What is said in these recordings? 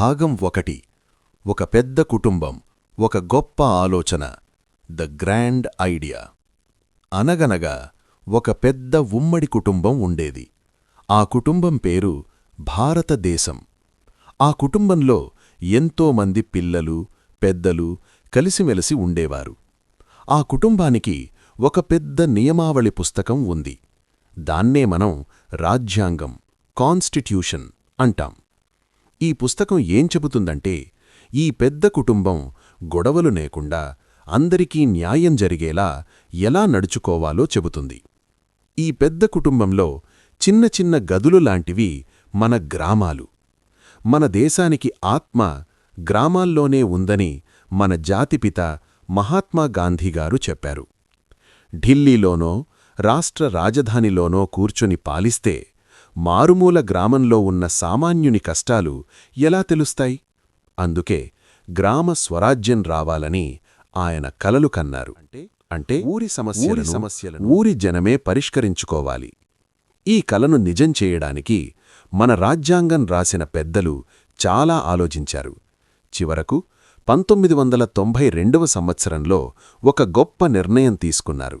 భాగం ఒకటి ఒక పెద్ద కుటుంబం ఒక గొప్ప ఆలోచన ద గ్రాండ్ ఐడియా. అనగనగా ఒక పెద్ద ఉమ్మడి కుటుంబం ఉండేది. ఆ కుటుంబం పేరు భారతదేశం. ఆ కుటుంబంలో ఎంతోమంది పిల్లలు పెద్దలు కలిసిమెలిసి ఉండేవారు. ఆ కుటుంబానికి ఒక పెద్ద నియమావళి పుస్తకం ఉంది. దాన్నే మనం రాజ్యాంగం కాన్స్టిట్యూషన్ అంటాం. ఈ పుస్తకం ఏం చెబుతుందంటే ఈ పెద్ద కుటుంబం గొడవలు లేకుండా అందరికీ న్యాయం జరిగేలా ఎలా నడుచుకోవాలో చెబుతుంది. ఈ పెద్ద కుటుంబంలో చిన్న చిన్న గదులు లాంటివి మన గ్రామాలు. మన దేశానికి ఆత్మ గ్రామాల్లోనే ఉందని మన జాతిపిత మహాత్మా గాంధీగారు చెప్పారు. ఢిల్లీలోనో రాష్ట్ర రాజధానిలోనో కూర్చుని పాలిస్తే మారుమూల గ్రామంలో ఉన్న సామాన్యుని కష్టాలు ఎలా తెలుస్తాయి? అందుకే గ్రామ స్వరాజ్యం రావాలని ఆయన కలలు కన్నారు. అంటే? ఊరి సమస్యలు సమస్యలను ఊరి జనమే పరిష్కరించుకోవాలి. ఈ కలను నిజం చేయడానికి మన రాజ్యాంగం రాసిన పెద్దలు చాలా ఆలోచించారు. చివరకు పంతొమ్మిది వందల తొంభై రెండవ సంవత్సరంలో ఒక గొప్ప నిర్ణయం తీసుకున్నారు.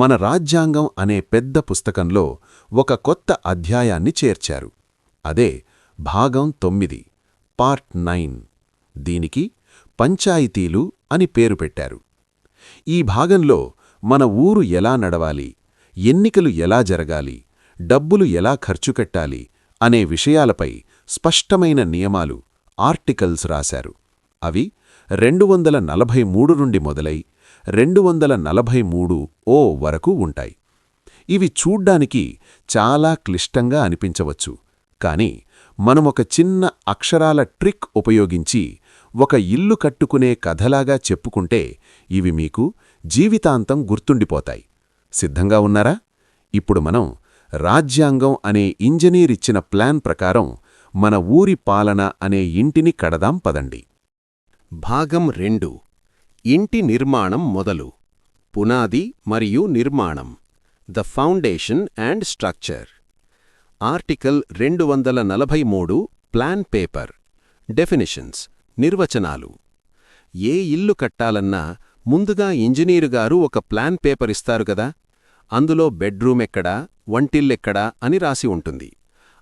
మన రాజ్యాంగం అనే పెద్ద పుస్తకంలో ఒక కొత్త అధ్యాయాన్ని చేర్చారు. అదే భాగం తొమ్మిది పార్ట్ నైన్. దీనికి పంచాయతీలు అని పేరు పెట్టారు. ఈ భాగంలో మన ఊరు ఎలా నడవాలి ఎన్నికలు ఎలా జరగాలి డబ్బులు ఎలా ఖర్చు కట్టాలి అనే విషయాలపై స్పష్టమైన నియమాలు ఆర్టికల్స్ రాశారు. అవి రెండు వందల నలభై మూడు నుండి మొదలై రెండు వందల నలభై మూడు ఓ వరకు ఉంటాయి. ఇవి చూడ్డానికి చాలా క్లిష్టంగా అనిపించవచ్చు. కాని మనమొక చిన్న అక్షరాల ట్రిక్ ఉపయోగించి ఒక ఇల్లు కట్టుకునే కథలాగా చెప్పుకుంటే ఇవి మీకు జీవితాంతం గుర్తుండిపోతాయి. సిద్ధంగా ఉన్నారా? ఇప్పుడు మనం రాజ్యాంగం అనే ఇంజనీరిచ్చిన ప్లాన్ ప్రకారం మన ఊరి పాలన అనే ఇంటిని కడదాం పదండి. భాగం రెండు ఇంటి నిర్మాణం మొదలు పునాది మరియు నిర్మాణం the foundation and structure. Article రెండు వందల నలభై మూడు ప్లాన్ పేపర్ డెఫినిషన్స్ నిర్వచనాలు. ఏ ఇల్లు కట్టాలన్నా ముందుగా ఇంజనీరుగారు ఒక ప్లాన్ పేపర్ ఇస్తారు కదా? అందులో బెడ్రూమ్ ఎక్కడా వంటిల్లెక్కడా అని రాసి ఉంటుంది.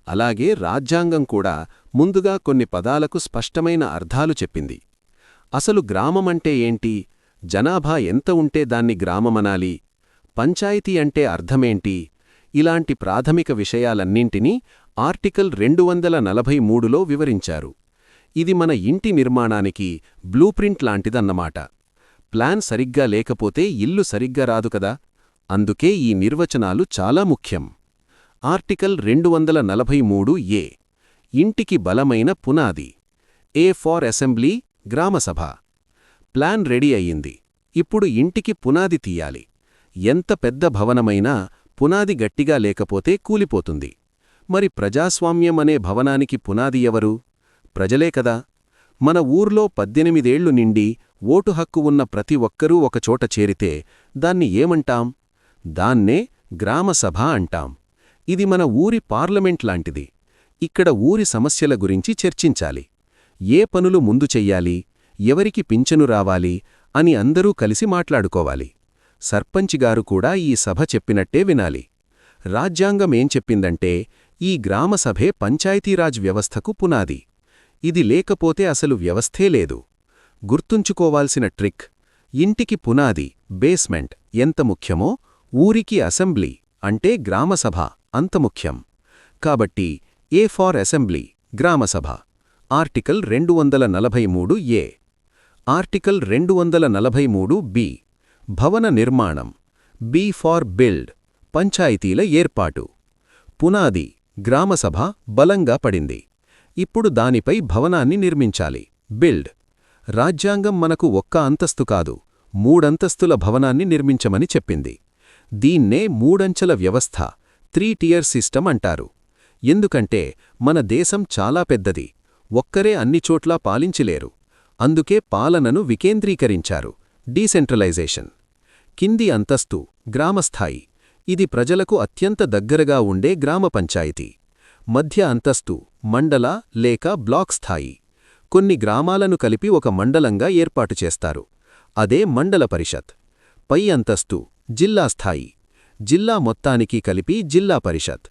అలాగే రాజ్యాంగం కూడా ముందుగా కొన్ని పదాలకు స్పష్టమైన అర్థాలు చెప్పింది. అసలు గ్రామమంటే ఏంటి? జనాభా ఎంత ఉంటే దాన్ని గ్రామమనాలి? పంచాయతీ అంటే అర్థమేంటి? ఇలాంటి ప్రాథమిక విషయాలన్నింటినీ ఆర్టికల్ రెండు వందల నలభై మూడులో వివరించారు. ఇది మన ఇంటి నిర్మాణానికి బ్లూప్రింట్ లాంటిదన్నమాట. ప్లాన్ సరిగ్గా లేకపోతే ఇల్లు సరిగ్గా రాదు కదా? అందుకే ఈ నిర్వచనాలు చాలా ముఖ్యం. ఆర్టికల్ రెండు వందల నలభై మూడు ఏ. ఇంటికి బలమైన పునాది. ఏ ఫార్ అసెంబ్లీ గ్రామసభ ప్లాన్ రెడీ అయ్యింది. ఇప్పుడు ఇంటికి పునాది తీయాలి. ఎంత పెద్ద భవనమైనా పునాది గట్టిగా లేకపోతే కూలిపోతుంది. మరి ప్రజాస్వామ్యం అనే భవనానికి పునాది ఎవరు? ప్రజలే కదా. మన ఊర్లో పద్దెనిమిదేళ్ళు నిండి ఓటు హక్కు ఉన్న ప్రతి ఒక్కరూ ఒకచోట చేరితే దాన్ని ఏమంటాం? దాన్నే గ్రామసభ అంటాం. ఇది మన ఊరి పార్లమెంట్ లాంటిది. ఇక్కడ ఊరి సమస్యల గురించి చర్చించాలి. ఏ పనులు ముందు చెయ్యాలి ఎవరికి పింఛను రావాలి అని అందరూ కలిసి మాట్లాడుకోవాలి. సర్పంచిగారు కూడా ఈ సభ చెప్పినట్టే వినాలి. రాజ్యాంగమేం చెప్పిందంటే ఈ గ్రామసభే పంచాయతీరాజ్ వ్యవస్థకు పునాది. ఇది లేకపోతే అసలు వ్యవస్థే లేదు. గుర్తుంచుకోవాల్సిన ట్రిక్ ఇంటికి పునాది బేస్మెంట్ ఎంత ముఖ్యమో ఊరికి అసెంబ్లీ అంటే గ్రామసభ అంత ముఖ్యం. కాబట్టి ఏ ఫార్ అసెంబ్లీ గ్రామసభ ఆర్టికల్ రెండు వందల నలభై మూడు ఏ. ఆర్టికల్ రెండు వందల నలభై మూడు బి. భవన నిర్మాణం. B for build. పంచాయతీల ఏర్పాటు. పునాది. గ్రామసభ బలంగా పడింది. ఇప్పుడు దానిపై భవనాన్ని నిర్మించాలి. బిల్డ్. రాజ్యాంగం మనకు ఒక్క అంతస్తు కాదు. మూడంతస్తుల భవనాన్ని నిర్మించమని చెప్పింది. దీన్నే మూడంచెల వ్యవస్థ త్రీ టియర్ సిస్టమ్ అంటారు. ఎందుకంటే మన దేశం చాలా పెద్దది. ఒక్కరే అన్ని చోట్లా పాలించలేరు. అందుకే పాలనను వికేంద్రీకరించారు. డీసెంట్రలైజేషన్. కింది అంతస్తు గ్రామస్థాయి. ఇది ప్రజలకు అత్యంత దగ్గరగా ఉండే గ్రామ పంచాయతీ. మధ్య అంతస్తు మండల లేక బ్లాక్ స్థాయి. కొన్ని గ్రామాలను కలిపి ఒక మండలంగా ఏర్పాటు చేస్తారు. అదే మండల పరిషత్. పై అంతస్తు జిల్లా స్థాయి. జిల్లా మొత్తానికి కలిపి జిల్లా పరిషత్.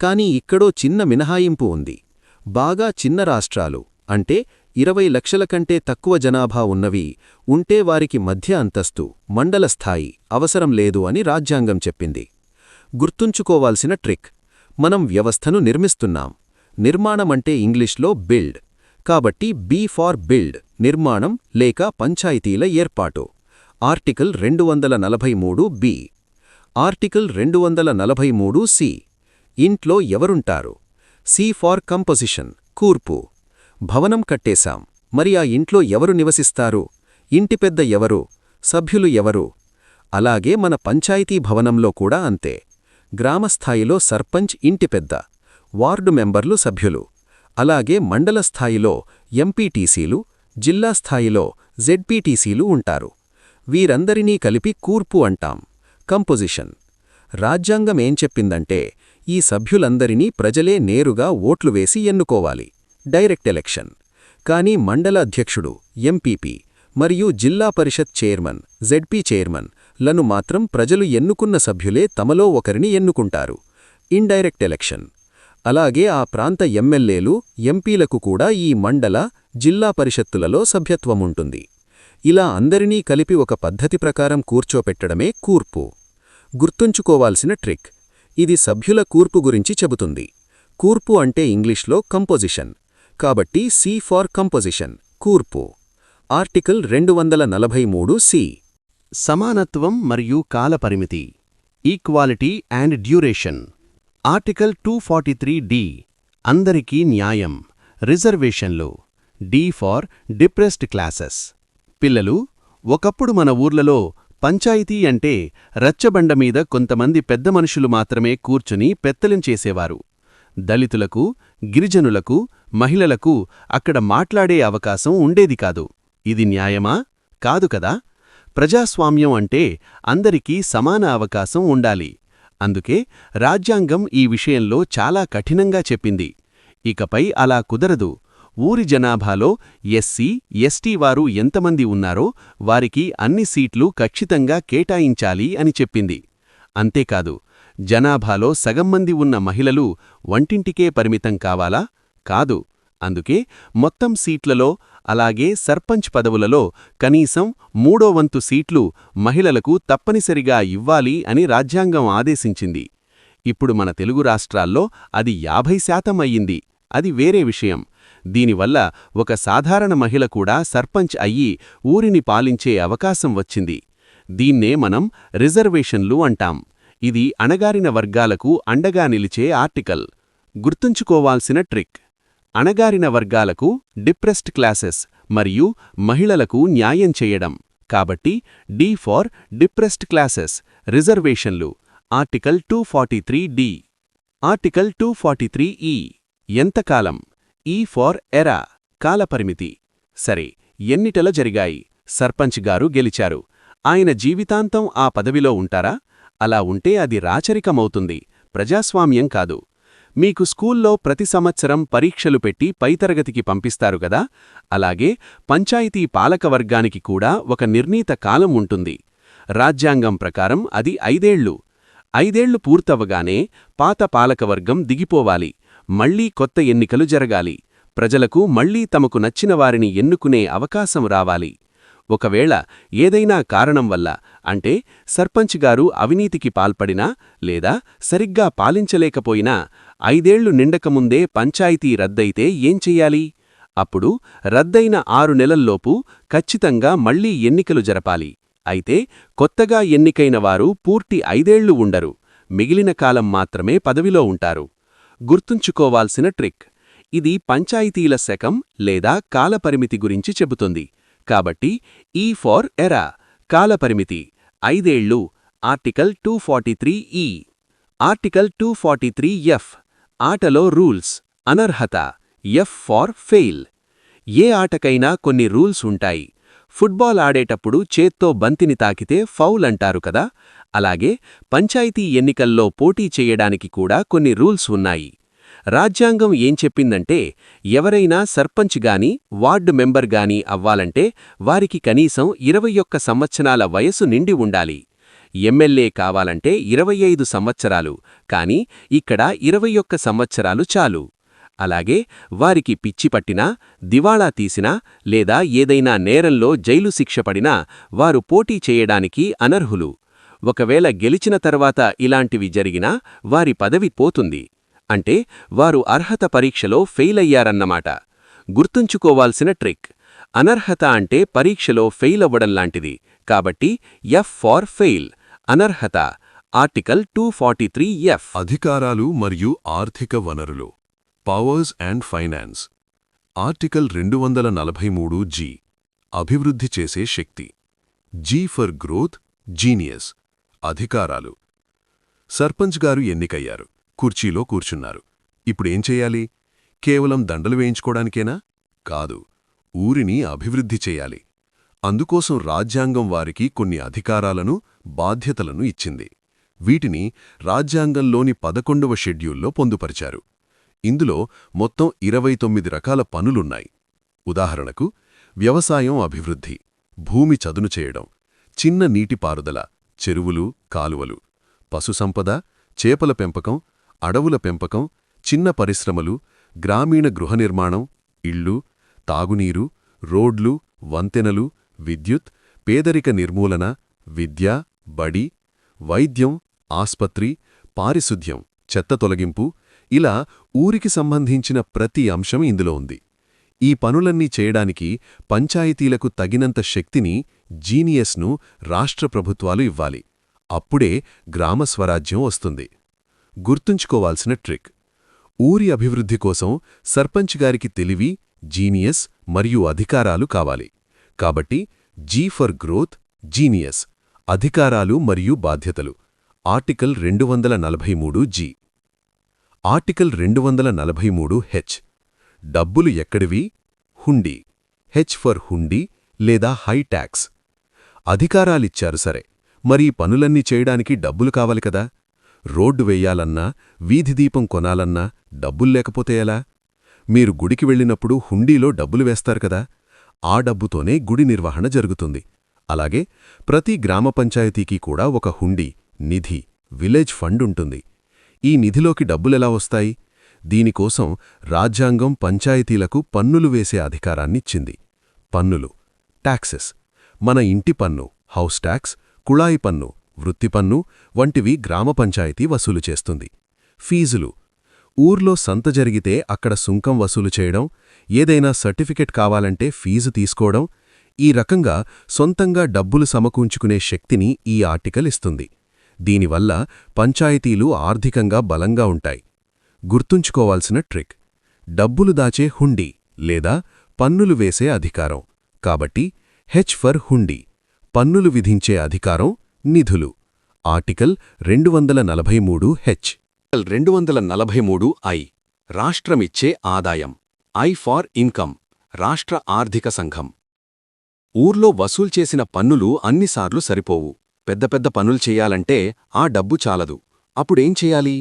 కానీ ఇక్కడో చిన్న మినహాయింపు ఉంది. బాగా చిన్న రాష్ట్రాలు అంటే ఇరవై లక్షల కంటే తక్కువ జనాభా ఉన్నవి ఉంటే వారికి మధ్య అంతస్తు మండల స్థాయి అవసరం లేదు అని రాజ్యాంగం చెప్పింది. గుర్తుంచుకోవాల్సిన ట్రిక్ మనం వ్యవస్థను నిర్మిస్తున్నాం. నిర్మాణమంటే ఇంగ్లీష్లో బిల్డ్ కాబట్టి బి ఫార్ బిల్డ్ నిర్మాణం లేక పంచాయతీల ఏర్పాటు. ఆర్టికల్ రెండు వందల నలభై మూడు బి ఆర్టికల్ రెండు వందల నలభై మూడు సి ఇంట్లో ఎవరుంటారు? సి ఫార్ కంపోజిషన్ కూర్పు. భవనం కట్టేశాం. మరి ఆ ఇంట్లో ఎవరు నివసిస్తారు? ఇంటి పెద్ద ఎవరు? సభ్యులు ఎవరు? అలాగే మన పంచాయతీ భవనంలో కూడా అంతే. గ్రామస్థాయిలో సర్పంచ్ ఇంటి పెద్ద. వార్డు మెంబర్లు సభ్యులు. అలాగే మండల స్థాయిలో ఎంపీటీసీలు జిల్లా స్థాయిలో జెడ్పీటీసీలు ఉంటారు. వీరందరినీ కలిపి కూర్పు అంటాం. కంపోజిషన్. రాజ్యాంగం ఏం చెప్పిందంటే ఈ సభ్యులందరినీ ప్రజలే నేరుగా ఓట్లు వేసి ఎన్నుకోవాలి. Direct election. కానీ మండల అధ్యక్షుడు ఎంపీపీ మరియు జిల్లా పరిషత్ చైర్మన్ జెడ్పీ చైర్మన్లను మాత్రం ప్రజలు ఎన్నుకున్న సభ్యులే తమలో ఒకరిని ఎన్నుకుంటారు. Indirect election. అలాగే ఆ ప్రాంత ఎమ్మెల్యేలు ఎంపీలకు కూడా ఈ మండల జిల్లా పరిషత్తులలో సభ్యత్వముంటుంది. ఇలా అందరినీ కలిపి ఒక పద్ధతి ప్రకారం కూర్చోపెట్టడమే కూర్పు. గుర్తుంచుకోవాల్సిన ట్రిక్. ఇది సభ్యుల కూర్పు గురించి చెబుతుంది. కూర్పు అంటే ఇంగ్లీష్లో కంపోజిషన్ కాబట్టి సి ఫార్ కంపోజిషన్ కూర్పు. ఆర్టికల్ రెండు వందల నలభై మూడు సి సమానత్వం మరియు కాలపరిమితి. Equality and duration article two forty three D అందరికీ న్యాయం. రిజర్వేషన్లు డి ఫార్ డిప్రెస్డ్ క్లాసెస్ పిల్లలు ఒకప్పుడు మన ఊర్లలో పంచాయతీ అంటే రచ్చబండ మీద కొంతమంది పెద్ద మనుషులు మాత్రమే కూర్చుని పెత్తలించేసేవారు దళితులకు గిరిజనులకు మహిళలకు అక్కడ మాట్లాడే అవకాశం ఉండేది కాదు. ఇది న్యాయమా? కాదు కదా. ప్రజాస్వామ్యం అంటే అందరికీ సమాన అవకాశం ఉండాలి. అందుకే రాజ్యాంగం ఈ విషయంలో చాలా కఠినంగా చెప్పింది. ఇకపై అలా కుదరదు. ఊరి జనాభాలో ఎస్సీ ఎస్టీ వారు ఎంతమంది ఉన్నారో వారికి అన్ని సీట్లు ఖచ్చితంగా కేటాయించాలి అని చెప్పింది. అంతేకాదు జనాభాలో సగం మంది ఉన్న మహిళలు వంటింటికే పరిమితం కావాలా? కాదు. అందుకే మొత్తం సీట్లలో అలాగే సర్పంచ్ పదవులలో కనీసం మూడో వంతు సీట్లు మహిళలకు తప్పనిసరిగా ఇవ్వాలి అని రాజ్యాంగం ఆదేశించింది. ఇప్పుడు మన తెలుగు రాష్ట్రాల్లో అది యాభై శాతం అయ్యింది. అది వేరే విషయం. దీనివల్ల ఒక సాధారణ మహిళ కూడా సర్పంచ్ అయ్యి ఊరిని పాలించే అవకాశం వచ్చింది. దీన్నే మనం రిజర్వేషన్లు అంటాం. ఇది అణగారిన వర్గాలకు అండగా నిలిచే ఆర్టికల్. గుర్తుంచుకోవాల్సిన ట్రిక్. అణగారిన వర్గాలకు డిప్రెస్డ్ క్లాసెస్ మరియు మహిళలకు న్యాయం చేయడం. కాబట్టి డి ఫార్ డిప్రెస్డ్ క్లాసెస్ రిజర్వేషన్లు. Article two forty three D. Article two forty three E. ఎంతకాలం? ఈ ఫార్ ఎరా కాలపరిమితి. సరే ఎన్నిటల జరిగాయి? సర్పంచ్ గారు గెలిచారు. ఆయన జీవితాంతం ఆ పదవిలో ఉంటారా? అలా ఉంటే అది రాచరికమవుతుంది. ప్రజాస్వామ్యం కాదు. మీకు స్కూల్లో ప్రతి సంవత్సరం పరీక్షలు పెట్టి పైతరగతికి పంపిస్తారు గదా అలాగే పంచాయతీ పాలకవర్గానికి కూడా ఒక నిర్ణీత కాలం ఉంటుంది. రాజ్యాంగం ప్రకారం అది ఐదేళ్ళు ఐదేళ్ళు పూర్తవగానే పాత పాలకవర్గం దిగిపోవాలి. మళ్ళీ కొత్త ఎన్నికలు జరగాలి. ప్రజలకు మళ్ళీ తమకు నచ్చిన వారిని ఎన్నుకునే అవకాశం రావాలి. ఒకవేళ ఏదైనా కారణం వల్ల అంటే సర్పంచ్ గారు అవినీతికి పాల్పడినా లేదా సరిగ్గా పాలించలేకపోయినా ఐదేళ్ళు నిండకముందే పంచాయతీ రద్దయితే ఏం చెయ్యాలి? అప్పుడు రద్దయిన ఆరు నెలల్లోపు ఖచ్చితంగా మళ్ళీ ఎన్నికలు జరపాలి. అయితే కొత్తగా ఎన్నికైన వారు పూర్తి ఐదేళ్ళు ఉండరు. మిగిలిన కాలం మాత్రమే పదవిలో ఉంటారు. గుర్తుంచుకోవాల్సిన ట్రిక్. ఇది పంచాయతీల శకం లేదా కాలపరిమితి గురించి చెబుతుంది. కాబట్టి ఈ ఫార్ ఎరా కాలపరిమితి ఐదేళ్ళు article two forty three E article two forty three F ఆటలో రూల్స్ అనర్హత ఎఫ్ ఫార్ ఫెయిల్ ఏ ఆటకైనా కొన్ని రూల్స్ ఉంటాయి. ఫుట్బాల్ ఆడేటప్పుడు చేత్తో బంతిని తాకితే ఫౌల్ అంటారు కదా అలాగే పంచాయతీ ఎన్నికల్లో పోటీ చేయడానికి కూడా కొన్ని రూల్స్ ఉన్నాయి. రాజ్యాంగం ఏం చెప్పిందంటే ఎవరైనా సర్పంచ్ గాని వార్డు మెంబర్ గాని అవ్వాలంటే వారికి కనీసం ఇరవై ఒక్క సంవత్సరాల వయసు నిండి ఉండాలి. ఎమ్మెల్యే కావాలంటే ఇరవై ఐదు సంవత్సరాలు కాని ఇక్కడ ఇరవై ఒక్క సంవత్సరాలు చాలు. అలాగే వారికి పిచ్చి పట్టినా దివాళా తీసినా లేదా ఏదైనా నేరంలో జైలు శిక్ష పడినా వారు పోటీ చేయడానికి అనర్హులు. ఒకవేళ గెలిచిన తర్వాత ఇలాంటివి జరిగినా వారి పదవి పోతుంది. అంటే వారు అర్హత పరీక్షలో ఫెయిల్ అయ్యారన్నమాట. గుర్తుంచుకోవాల్సిన ట్రిక్. అనర్హత అంటే పరీక్షలో ఫెయిల్ అవ్వడం లాంటిది. కాబట్టి ఎఫ్ ఫార్ ఫెయిల్ అనర్హత. Article two forty three F అధికారాలు మరియు ఆర్థిక వనరులు. పవర్స్ అండ్ ఫైనాన్స్ ఆర్టికల్ రెండు వందల నలభై మూడు జీ అభివృద్ధి చేసే శక్తి. జీ ఫర్ గ్రోత్ జీనియస్ అధికారాలు. సర్పంచ్ గారు ఎన్నికయ్యారు. కుర్చీలో కూర్చున్నారు. ఇప్పుడేం చెయ్యాలి కేవలం దండలు వేయించుకోడానికేనా? కాదు. ఊరిని అభివృద్ధి చెయ్యాలి అందుకోసం రాజ్యాంగం వారికి కొన్ని అధికారాలను బాధ్యతలను ఇచ్చింది. వీటిని రాజ్యాంగంలోని పదకొండవ షెడ్యూల్లో పొందుపరిచారు. ఇందులో మొత్తం ఇరవై తొమ్మిది రకాల పనులున్నాయి. ఉదాహరణకు వ్యవసాయం అభివృద్ధి భూమి చదును చేయడం చిన్న నీటిపారుదల చెరువులు కాలువలు. పశుసంపద చేపల పెంపకం అడవుల పెంపకం చిన్న పరిశ్రమలు గ్రామీణ గృహ నిర్మాణం ఇళ్ళు తాగునీరు రోడ్లు వంతెనలు విద్యుత్ పేదరిక నిర్మూలన విద్య బడి వైద్యం ఆస్పత్రి పారిశుద్ధ్యం చెత్త తొలగింపు ఇలా ఊరికి సంబంధించిన ప్రతి అంశం ఇందులో ఉంది. ఈ పనులన్నీ చేయడానికి పంచాయతీలకు తగినంత శక్తిని జీనియస్ను రాష్ట్ర ప్రభుత్వాలు ఇవ్వాలి. అప్పుడే గ్రామ స్వరాజ్యం వస్తుంది. గుర్తుంచుకోవాల్సిన ట్రిక్. ఊరి అభివృద్ధి కోసం సర్పంచ్ గారికి తెలివి జీనియస్ మరియు అధికారాలు కావాలి. కాబట్టి జీ ఫర్ గ్రోత్ జీనియస్ అధికారాలు మరియు బాధ్యతలు. ఆర్టికల్ రెండు వందల నలభై మూడు జీ. ఆర్టికల్ రెండు వందల నలభై మూడు హెచ్. డబ్బులు ఎక్కడివి? హుండీ. హెచ్ ఫర్ హుండీ లేదా హై ట్యాక్స్ అధికారాలిచ్చారు సరే. మరి ఈ పనులన్నీ చేయడానికి డబ్బులు కావాలి కదా? రోడ్డు వెయ్యాలన్నా వీధి దీపం కొనాలన్నా డబ్బులు లేకపోతే ఎలా? మీరు గుడికి వెళ్ళినప్పుడు హుండీలో డబ్బులు వేస్తారు కదా? ఆ డబ్బుతోనే గుడి నిర్వహణ జరుగుతుంది. అలాగే ప్రతి గ్రామ పంచాయతీకి కూడా ఒక హుండీ నిధి విలేజ్ ఫండ్ ఉంటుంది. ఈ నిధిలోకి డబ్బులెలా వస్తాయి? దీనికోసం రాజ్యాంగం పంచాయతీలకు పన్నులు వేసే అధికారాన్నిచ్చింది. పన్నులు టాక్సెస్. మన ఇంటి పన్ను హౌస్ ట్యాక్స్ కుళాయి పన్ను వృత్తి పన్ను వంటివి గ్రామ పంచాయతీ వసూలు చేస్తుంది. ఫీజులు. ఊర్లో సంత జరిగితే అక్కడ సుంకం వసూలు చేయడం ఏదైనా సర్టిఫికెట్ కావాలంటే ఫీజు తీసుకోవడం ఈ రకంగా సొంతంగా డబ్బులు సమకూంచుకునే శక్తిని ఈ ఆర్టికల్ ఇస్తుంది. దీనివల్ల పంచాయతీలు ఆర్థికంగా బలంగా ఉంటాయి. గుర్తుంచుకోవాల్సిన ట్రిక్. డబ్బులు దాచే హుండీ లేదా పన్నులు వేసే అధికారం. కాబట్టి హెచ్ ఫర్ హుండీ. పన్నులు విధించే అధికారం నిధులు. ఆర్టికల్ రెండు వందల నలభై మూడు హెచ్. రెండు వందల నలభై మూడు ఐ. రాష్ట్రమిచ్చే ఆదాయం. I for income. రాష్ట్ర ఆర్థిక సంఘం. ఊర్లో వసూలు చేసిన పన్నులు అన్నిసార్లు సరిపోవు. పెద్ద పెద్ద పనులు చెయ్యాలంటే ఆ డబ్బు చాలదు. అప్పుడేం చెయ్యాలి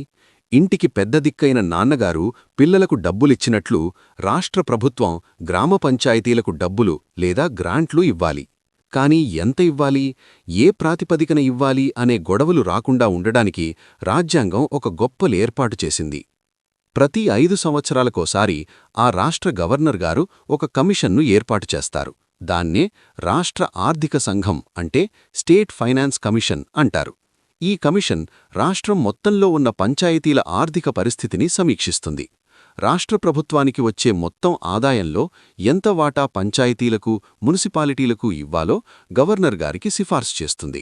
ఇంటికి పెద్ద దిక్కైన నాన్నగారు పిల్లలకు డబ్బులిచ్చినట్లు రాష్ట్ర ప్రభుత్వం గ్రామ పంచాయతీలకు డబ్బులు లేదా గ్రాంట్లు ఇవ్వాలి. కాని ఎంత ఇవ్వాలి? ఏ ప్రాతిపదికన ఇవ్వాలి అనే గొడవలు రాకుండా ఉండడానికి రాజ్యాంగం ఒక గొప్పలేర్పాటు చేసింది. ప్రతి ఐదు సంవత్సరాలకోసారి ఆ రాష్ట్ర గవర్నర్ గారు ఒక కమిషన్ను ఏర్పాటు చేస్తారు. దాన్నే రాష్ట్ర ఆర్థిక సంఘం అంటే స్టేట్ ఫైనాన్స్ కమిషన్ అంటారు. ఈ కమిషన్ రాష్ట్రం మొత్తంలో ఉన్న పంచాయతీల ఆర్థిక పరిస్థితిని సమీక్షిస్తుంది. రాష్ట్ర ప్రభుత్వానికి వచ్చే మొత్తం ఆదాయంలో ఎంత వాటా పంచాయతీలకు మున్సిపాలిటీలకు ఇవ్వాలో గవర్నర్ గారికి సిఫార్సు చేస్తుంది.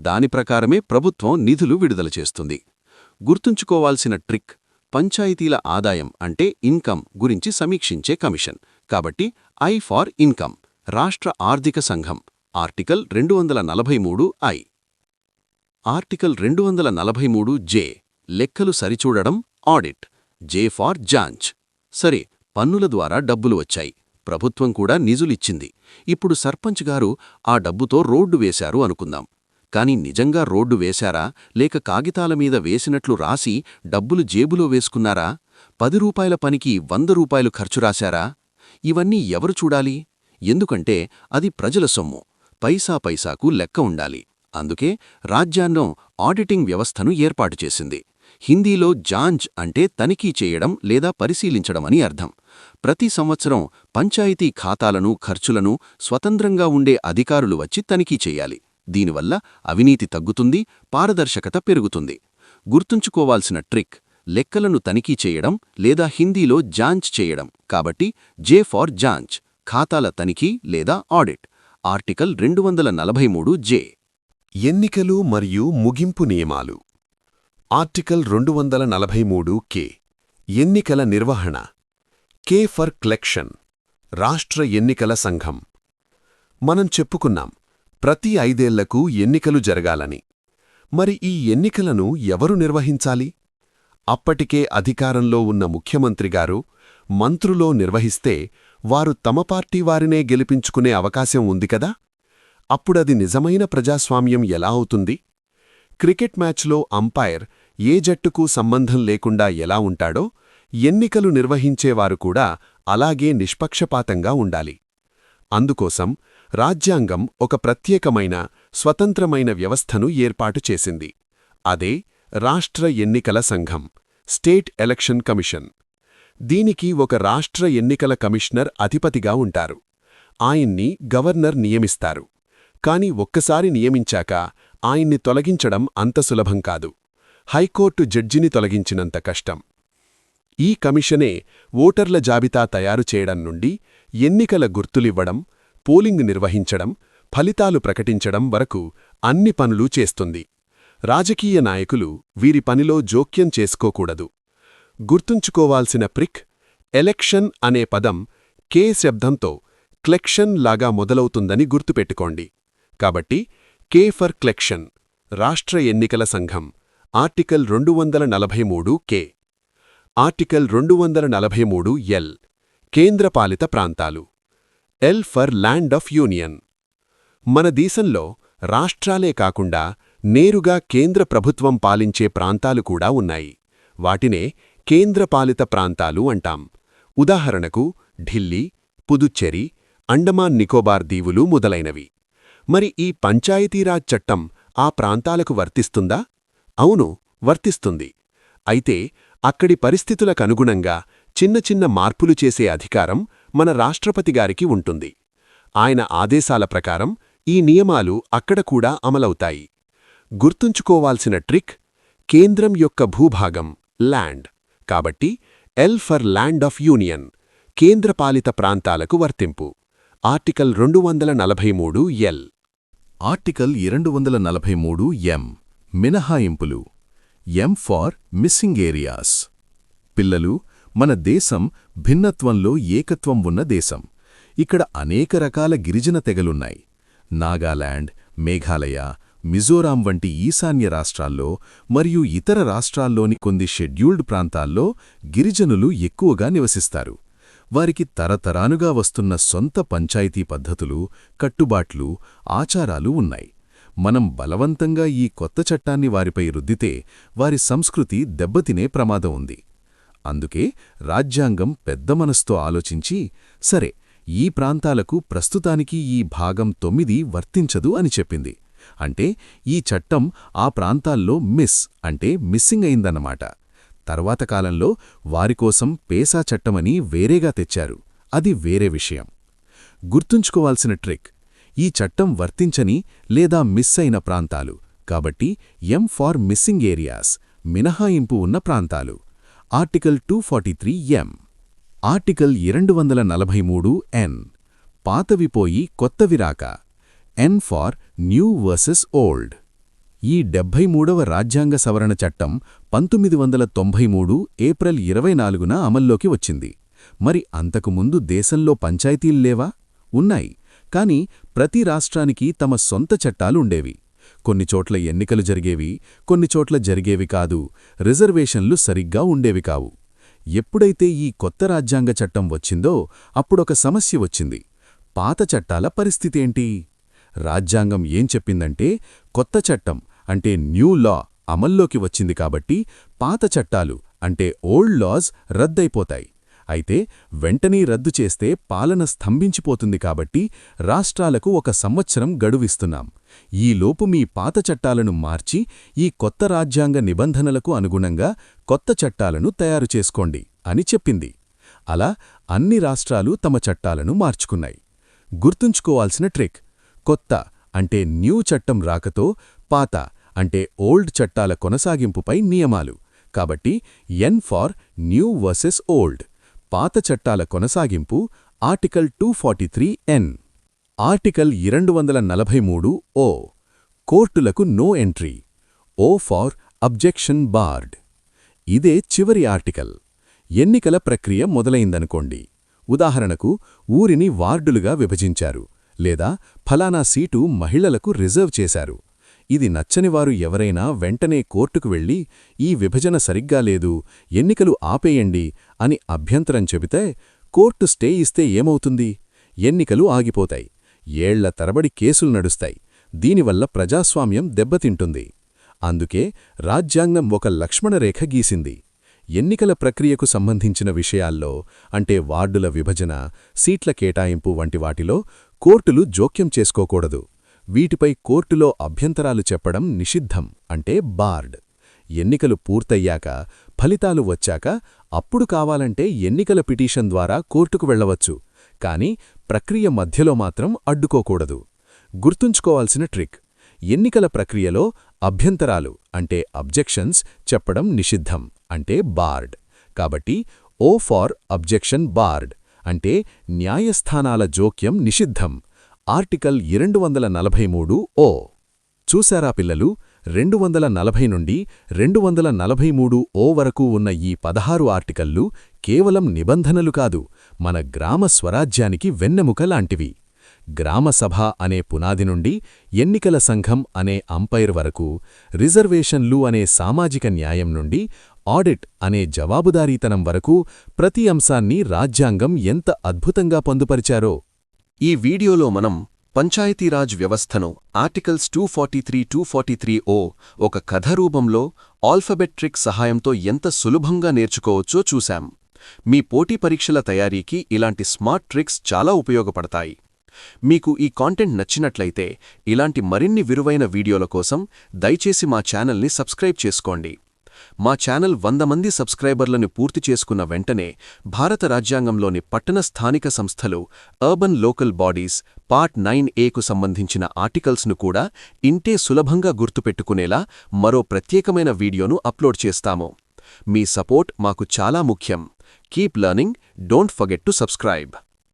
దాని ప్రకారమే ప్రభుత్వం నిధులు విడుదల చేస్తుంది. గుర్తుంచుకోవాల్సిన ట్రిక్ పంచాయతీల ఆదాయం అంటే ఇన్కమ్ గురించి సమీక్షించే కమిషన్. కాబట్టి ఐ ఫార్ ఇన్కమ్ రాష్ట్ర ఆర్థిక సంఘం ఆర్టికల్ రెండు వందల నలభై మూడు ఐ. ఆర్టికల్ రెండు వందల నలభై మూడు జే. లెక్కలు సరిచూడడం ఆడిట్. జే ఫార్ జాంచ్. సరే పన్నుల ద్వారా డబ్బులు వచ్చాయి. ప్రభుత్వం కూడా నిజులిచ్చింది. ఇప్పుడు సర్పంచ్ గారు ఆ డబ్బుతో రోడ్డు వేశారు అనుకుందాం. కాని నిజంగా రోడ్డు వేశారా? లేక కాగితాల మీద వేసినట్లు రాసి డబ్బులు జేబులో వేసుకున్నారా? పది రూపాయల పనికి వంద రూపాయలు ఖర్చు రాశారా? ఇవన్నీ ఎవరు చూడాలి? ఎందుకంటే అది ప్రజల సొమ్ము. పైసా పైసాకు లెక్క ఉండాలి. అందుకే రాజ్యాంగం ఆడిటింగ్ వ్యవస్థను ఏర్పాటు చేసింది. హిందీలో జాంజ్ అంటే తనిఖీ చేయడం లేదా పరిశీలించడం అని అర్థం. ప్రతి సంవత్సరం పంచాయతీ ఖాతాలను ఖర్చులను స్వతంత్రంగా ఉండే అధికారులు వచ్చి తనిఖీ చేయాలి. దీనివల్ల అవినీతి తగ్గుతుంది పారదర్శకత పెరుగుతుంది. గుర్తుంచుకోవాల్సిన ట్రిక్ లెక్కలను తనిఖీ చేయడం లేదా హిందీలో జాంచ్ చేయడం. కాబట్టి జే ఫార్ జాంచ్ ఖాతాల తనిఖీ లేదా ఆడిట్. ఆర్టికల్ రెండు వందల నలభై మూడు జే ఎన్నికలు మరియు ముగింపు నియమాలు. ఆర్టికల్ రెండు వందల నలభై మూడు కే. ఎన్నికల నిర్వహణ. K for collection. రాష్ట్ర ఎన్నికల సంఘం. మనం చెప్పుకున్నాం ప్రతి ఐదేళ్ళకు ఎన్నికలు జరగాలని. మరి ఈ ఎన్నికలను ఎవరు నిర్వహించాలి? అప్పటికే అధికారంలో ఉన్న ముఖ్యమంత్రిగారు మంత్రులో నిర్వహిస్తే వారు తమ పార్టీ వారినే గెలిపించుకునే అవకాశం ఉంది కదా? అప్పుడది నిజమైన ప్రజాస్వామ్యం ఎలా అవుతుంది? క్రికెట్ మ్యాచ్లో అంపైర్ ఏ జట్టుకు సంబంధం లేకుండా ఎలా ఉంటాడో ఎన్నికలు నిర్వహించేవారు కూడా అలాగే నిష్పక్షపాతంగా ఉండాలి. అందుకోసం రాజ్యాంగం ఒక ప్రత్యేకమైన స్వతంత్రమైన వ్యవస్థను ఏర్పాటు చేసింది. అదే రాష్ట్ర ఎన్నికల సంఘం స్టేట్ ఎలక్షన్ కమిషన్. దీనికి ఒక రాష్ట్ర ఎన్నికల కమిషనర్ అధిపతిగా ఉంటారు. ఆయన్ని గవర్నర్ నియమిస్తారు. కాని ఒక్కసారి నియమించాక ఆయన్ని తొలగించడం అంత సులభం కాదు. హైకోర్టు జడ్జిని తొలగించినంత కష్టం. ఈ కమిషనే ఓటర్ల జాబితా తయారు చేయడం నుండి ఎన్నికల గుర్తులివ్వడం పోలింగ్ నిర్వహించడం ఫలితాలు ప్రకటించడం వరకు అన్ని పనులు చేస్తుంది. రాజకీయ నాయకులు వీరి పనిలో జోక్యం చేసుకోకూడదు. గుర్తుంచుకోవాల్సిన ప్రిక్ ఎలక్షన్ అనే పదం కే శబ్దంతో క్లెక్షన్ లాగా మొదలవుతుందని గుర్తుపెట్టుకోండి. కాబట్టి కే ఫర్ క్లెక్షన్ రాష్ట్ర ఎన్నికల సంఘం ఆర్టికల్ రెండు వందల నలభై మూడు కే. ఆర్టికల్ రెండు వందల నలభై మూడు ఎల్ కేంద్రపాలిత ప్రాంతాలు. L for land of union. మన దేశంలో రాష్ట్రాలే కాకుండా నేరుగా కేంద్ర ప్రభుత్వం పాలించే ప్రాంతాలు కూడా ఉన్నాయి. వాటినే కేంద్రపాలిత ప్రాంతాలు అంటాం. ఉదాహరణకు ఢిల్లీ పుదుచ్చేరి అండమాన్ నికోబార్ దీవులు మొదలైనవి. మరి ఈ పంచాయతీరాజ్ చట్టం ఆ ప్రాంతాలకు వర్తిస్తుందా? అవును వర్తిస్తుంది. అయితే అక్కడి పరిస్థితులకనుగుణంగా చిన్న చిన్న మార్పులు చేసే అధికారం మన రాష్ట్రపతిగారికి ఉంటుంది. ఆయన ఆదేశాల ప్రకారం ఈ నియమాలు అక్కడ కూడా అమలవుతాయి. గుర్తుంచుకోవాల్సిన ట్రిక్ కేంద్రం యొక్క భూభాగం ల్యాండ్. కాబట్టి L for land of union కేంద్రపాలిత ప్రాంతాలకు వర్తింపు. ఆర్టికల్ రెండు వందల నలభై మూడు ఎల్. ఆర్టికల్ రెండు వందల నలభై మూడు ఎం. మినహాయింపులు. M for missing areas. పిల్లలు మన దేశం భిన్నత్వంలో ఏకత్వం ఉన్న దేశం. ఇక్కడ అనేక రకాల గిరిజన తెగలున్నాయి. నాగాలాండ్ మేఘాలయ మిజోరాం వంటి ఈశాన్య రాష్ట్రాల్లో మరియు ఇతర రాష్ట్రాల్లోని కొన్ని షెడ్యూల్డ్ ప్రాంతాల్లో గిరిజనులు ఎక్కువగా నివసిస్తారు. వారికి తరతరానుగా వస్తున్న సొంత పంచాయతీ పద్ధతులు కట్టుబాట్లు ఆచారాలు ఉన్నాయి. మనం బలవంతంగా ఈ కొత్త చట్టాన్ని వారిపై రుద్దితే వారి సంస్కృతి దెబ్బతినే ప్రమాదం ఉంది. అందుకే రాజ్యాంగం పెద్ద మనస్తో ఆలోచించి సరే ఈ ప్రాంతాలకు ప్రస్తుతానికి ఈ భాగం తొమ్మిది వర్తించదు అని చెప్పింది. అంటే ఈ చట్టం ఆ ప్రాంతాల్లో మిస్ అంటే మిస్సింగ్ అయిందన్నమాట. తర్వాత కాలంలో వారికోసం పేసా చట్టమని వేరేగా తెచ్చారు. అది వేరే విషయం. గుర్తుంచుకోవాల్సిన ట్రిక్ ఈ చట్టం వర్తించని లేదా మిస్ అయిన ప్రాంతాలు కాబట్టి ఎం ఫార్ మిస్సింగ్ ఏరియాస్ మినహాయింపు ఉన్న ప్రాంతాలు. Article two forty three M article రెండు వందల నలభై మూడు ఎన్ పాతవిపోయి కొత్తవిరాక N for new versus old ఈ డెబ్భై మూడవ రాజ్యాంగ సవరణ చట్టం పంతొమ్మిది వందల తొంభై మూడు ఏప్రిల్ ఇరవై నాలుగున అమల్లోకి వచ్చింది. మరి అంతకుముందు దేశంలో పంచాయతీల్లేవా ఉన్నాయి. కాని ప్రతి రాష్ట్రానికి తమ సొంత చట్టాలుండేవి కొన్ని చోట్ల ఎన్నికలు జరిగేవి కొన్ని చోట్ల జరిగేవి కాదు రిజర్వేషన్లు సరిగ్గా ఉండేవి కావు. ఎప్పుడైతే ఈ కొత్త రాజ్యాంగ చట్టం వచ్చిందో అప్పుడొక సమస్య వచ్చింది. పాత చట్టాల పరిస్థితేంటి రాజ్యాంగం ఏం చెప్పిందంటే కొత్త చట్టం అంటే న్యూ లా అమల్లోకి వచ్చింది కాబట్టి పాత చట్టాలు అంటే ఓల్డ్ లాస్ రద్దయిపోతాయి. అయితే వెంటనే రద్దు చేస్తే పాలన స్తంభించిపోతుంది కాబట్టి రాష్ట్రాలకు ఒక సంవత్సరం గడువిస్తున్నాం. ఈలోపు మీ పాత చట్టాలను మార్చి ఈ కొత్త రాజ్యాంగ నిబంధనలకు అనుగుణంగా కొత్త చట్టాలను తయారు చేసుకోండి అని చెప్పింది. అలా అన్ని రాష్ట్రాలు తమ చట్టాలను మార్చుకున్నాయి. గుర్తుంచుకోవాల్సిన ట్రిక్ కొత్త అంటే న్యూ చట్టం రాకతో పాత అంటే ఓల్డ్ చట్టాల కొనసాగింపుపై నియమాలు. కాబట్టి N for new versus old పాత చట్టాల కొనసాగింపు article two forty three N article ఇరండు వందల నలభై మూడు ఓ కోర్టులకు no entry O for objection barred ఇదే చివరి ఆర్టికల్ ఎన్నికల ప్రక్రియ మొదలైందనుకోండి. ఉదాహరణకు ఊరిని వార్డులుగా విభజించారు లేదా ఫలానా సీటు మహిళలకు రిజర్వ్ చేశారు. ఇది నచ్చనివారు ఎవరైనా వెంటనే కోర్టుకు వెళ్ళి ఈ విభజన సరిగ్గా లేదు ఎన్నికలు ఆపేయండి అని అభ్యంతరం చెబితే కోర్టు స్టే ఇస్తే ఏమవుతుంది? ఎన్నికలు ఆగిపోతాయి. ఏళ్ళ తరబడి కేసులు నడుస్తాయి. దీనివల్ల ప్రజాస్వామ్యం దెబ్బతింటుంది. అందుకే రాజ్యాంగం ఒక లక్ష్మణరేఖ గీసింది. ఎన్నికల ప్రక్రియకు సంబంధించిన విషయాల్లో అంటే వార్డుల విభజన సీట్ల కేటాయింపు వంటి వాటిలో కోర్టులు జోక్యం చేసుకోకూడదు. వీటిపై కోర్టులో అభ్యంతరాలు చెప్పడం నిషిద్ధం అంటే బార్డ్. ఎన్నికలు పూర్తయ్యాక ఫలితాలు వచ్చాక అప్పుడు కావాలంటే ఎన్నికల పిటిషన్ ద్వారా కోర్టుకు వెళ్ళవచ్చు కానీ ప్రక్రియ మధ్యలో మాత్రం అడ్డుకోకూడదు. గుర్తుంచుకోవాల్సిన ట్రిక్ ఎన్నికల ప్రక్రియలో అభ్యంతరాలు అంటే అబ్జెక్షన్స్ చెప్పడం నిషిద్ధం అంటే బార్డ్. కాబట్టి ఓ ఫార్ అబ్జెక్షన్ బార్డ్ అంటే న్యాయస్థానాల జోక్యం నిషిద్ధం ఆర్టికల్ ఇరెండు వందల నలభై మూడు ఓ. చూశారా పిల్లలు? రెండు వందల నలభై నుండి రెండు వందల నలభై మూడు ఓ వరకు ఉన్న ఈ పదహారు ఆర్టికల్లు కేవలం నిబంధనలు కాదు మన గ్రామ స్వరాజ్యానికి వెన్నెముక లాంటివి. గ్రామసభ అనే పునాది నుండి ఎన్నికల సంఘం అనే అంపైర్ వరకు రిజర్వేషన్లు అనే సామాజిక న్యాయం నుండి ఆడిట్ అనే జవాబుదారీతనం వరకు ప్రతి అంశాన్ని రాజ్యాంగం ఎంత అద్భుతంగా పొందుపరిచారో ఈ వీడియోలో మనం పంచాయతీరాజ్ వ్యవస్థను articles two forty three two forty three O ఒక కథ రూపంలో ఆల్ఫబెట్ ట్రిక్ సహాయంతో ఎంత సులభంగా నేర్చుకోవచ్చో చూశాం. మీ పోటీ పరీక్షల తయారీకి ఇలాంటి స్మార్ట్ ట్రిక్స్ చాలా ఉపయోగపడతాయి. మీకు ఈ కాంటెంట్ నచ్చినట్లయితే ఇలాంటి మరిన్ని విలువైన వీడియోల కోసం దయచేసి మా ఛానల్ని సబ్స్క్రైబ్ చేసుకోండి. మా ఛానల్ వంద మంది సబ్స్క్రైబర్లను పూర్తి చేసుకున్న వెంటనే భారత రాజ్యాంగంలోని పట్టణ స్థానిక సంస్థలు urban local bodies part nine ఏకు సంబంధించిన ఆర్టికల్స్ను కూడా ఇంటే సులభంగా గుర్తుపెట్టుకునేలా మరో ప్రత్యేకమైన వీడియోను అప్లోడ్ చేస్తాము. మీ సపోర్ట్ మాకు చాలా ముఖ్యం. Keep learning don't forget to subscribe.